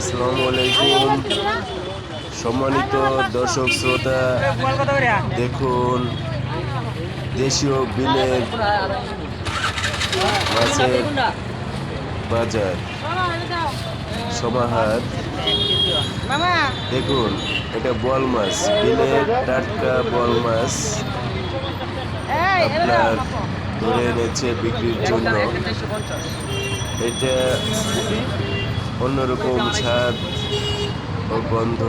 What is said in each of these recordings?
আসসালামু আলাইকুম। সম্মানিত দর্শক, শ্রোতা, দেখুন, দেশীয় বিলের মাছের বাজার, সমাহার। দেখুন, এটা বল মাছ, বিলের টাটকা বল মাছ। আপনার ধরে এনেছে বিক্রির জন্য। এটা অন্যরকম স্বাদ ও গন্ধ।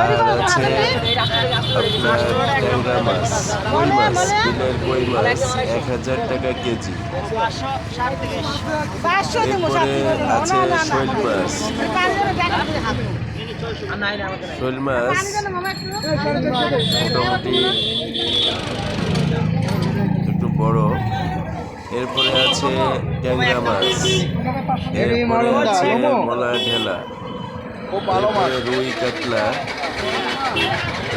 আর আছে আপনার ট্যাংরা মাছ কই মাছ? বিলের কই মাছ? এক হাজার টাকা কেজি। এরপরে আছে শৈল মাছ। শৈল মাছ মোটামুটি এরপরে আছে ট্যাংরা মাছ। এরপরে আছে মলা ঢেলা। এরপরে রুই কাতলা।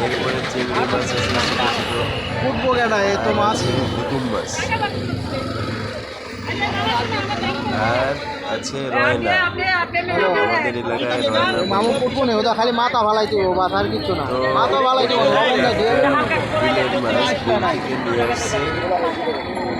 এরপরে চিংড়ি মাছ আছে ছোট ছোট। মাছ। আর আছে রয়না। আমাদের এলাকায় রয়না মামু ফুটবো নেই ওটা খালি মাথা ভালাই দিব বাস আর কিছু না। মাথা ভালাই দিব বিলের মাছ থেকে নিয়ে আসছে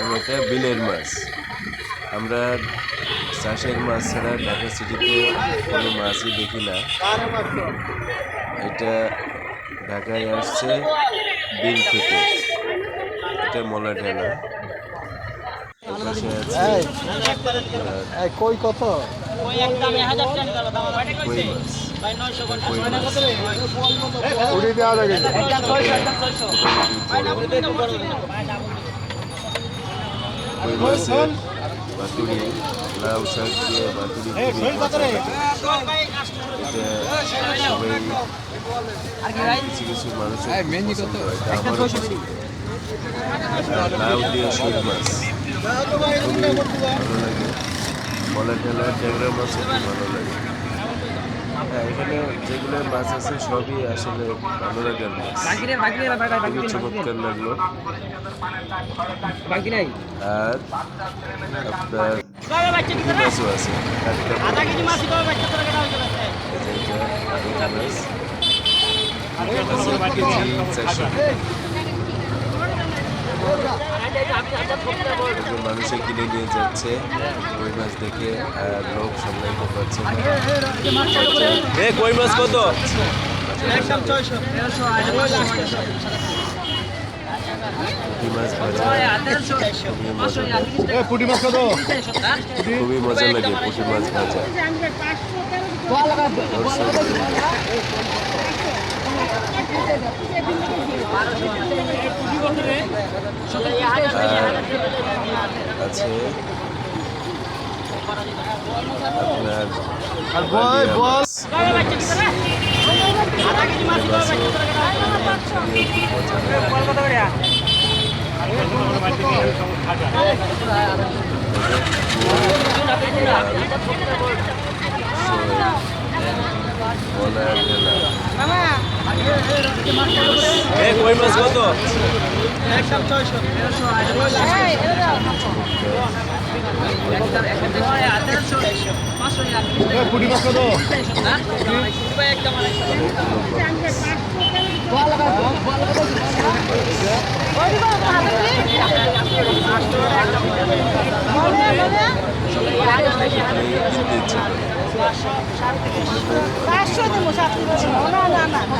এবং এটা বিলের মাছ। আমরা চাষের মাছ ছাড়া ঢাকা সিটিতে কোনো মাছই দেখি না। এটা ঢাকায় আসছে বিল থেকে। এটা মলা ঢেলা। কই কত? উড়ি দেওয়া যাবে। কই মাছের বাতুড়ি লাউ শাক দিয়ে বাতুড়ি সবাই হয়, ভালো লাগে মলা ঠেলা ট্যাংরা মাছও ভালো লাগে হ্যাঁ এখানে যেগুলো মাছ আছে সবই আসলে ভালো লাগার মাছ খুবই চমৎকার লাগল। আর আপনার মাছও আছে। চারশো। একজন মানুষে কিনে নিয়ে যাচ্ছে। কই মাছ দেখে লোক সামলাইতে পারছে এ কই মাছ কত? পুঁটি মাছ ভাজা খুবই মজা লাগে। পুটি মাছ কত? খুবই মজা লাগে পুঁটি মাছ ভাজা। আর আছে বল বল কই মাছ কত পুটি মাছ কত পাঁচশো দেবো সাতশো না না না।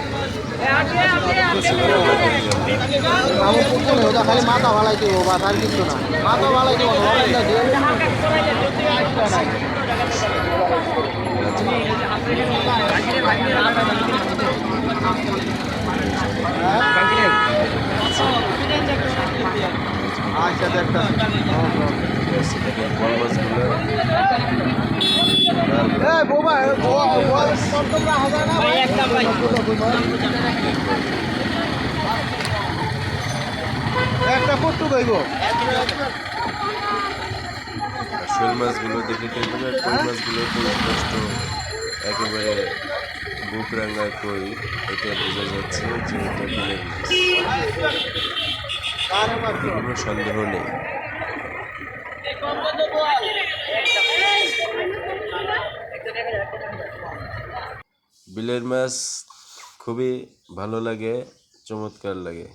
খালি মাথা ভালাই দিব বাস আর কিছু না মাথা ভালাই দিব আচ্ছা দেখতে বড় মাছগুলো এ বোবা তোমরা হাজার না ভাই একদম ভাই একটা শোল মাছগুলো দেখে আর কই মাছগুলো তো স্পষ্ট একেবারে বুক রাঙ্গা কই এটা বোঝা যাচ্ছে যে এটা বিলের মাছ। কোনো সন্দেহ নেই। বিলের মাছ খুবই ভালো লাগে চমৎকার লাগে।